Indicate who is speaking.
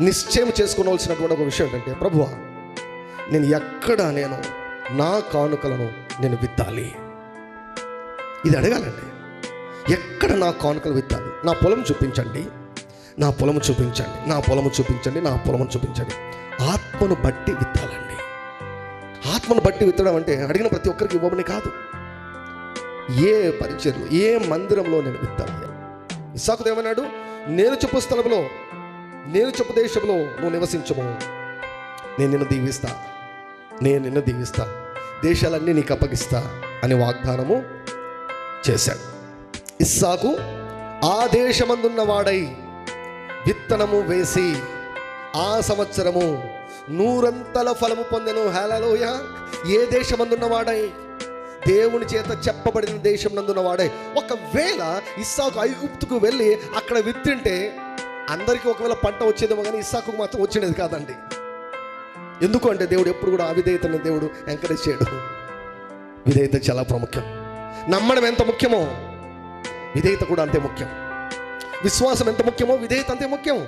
Speaker 1: నిశ్చయం చేసుకోవాల్సినటువంటి ఒక విషయం ఏంటంటే ప్రభు నేను ఎక్కడ నేను నా కానుకలను నేను విత్తాలి? ఇది అడగాలండి. ఎక్కడ నా కానుకలు విత్తాలి? నా పొలం చూపించండి. నా పొలము చూపించండి. నా పొలము చూపించండి. నా పొలము చూపించండి. ఆత్మను బట్టి విత్తాలండి. ఆత్మను బట్టి విత్తడం అంటే అడిగిన ప్రతి ఒక్కరికి ఇవ్వమని కాదు. ఏ పరిచయలు ఏ మందిరంలో నేను విత్తాలి? ఇసాకుడు నేను చెప్పు స్థలంలో నేను చెప్పు దేశంలో నువ్వు నివసించము. నేను నిన్ను దీవిస్తా. నేను నిన్ను దీవిస్తా. దేశాలన్నీ నీకు అప్పగిస్తా అని వాగ్దానము చేశాడు. ఇస్సాకు ఆ దేశమందున్నవాడై విత్తనము వేసి ఆ సంవత్సరము నూరంతల ఫలము పొందెను. హేలలోయ ఏ దేశమందున్నవాడై దేవుని చేత చెప్పబడిన దేశం నందున్నవాడే ఒకవేళ ఇస్సాకు ఐగుప్తుకు వెళ్ళి అక్కడ విత్తింటే అందరికీ ఒకవేళ పంట వచ్చేదేమో కానీ ఇస్సాకు మాత్రం వచ్చినది కాదండి. ఎందుకు అంటే దేవుడు ఎప్పుడు కూడా అవిధేయతను దేవుడు ఎంకరేజ్ చేయడు. విధేయత చాలా ప్రాముఖ్యం. నమ్మడం ఎంత ముఖ్యమో? విధేయత కూడా అంతే ముఖ్యం. విశ్వాసం ఎంత ముఖ్యమో? విధేయత అంతే ముఖ్యం.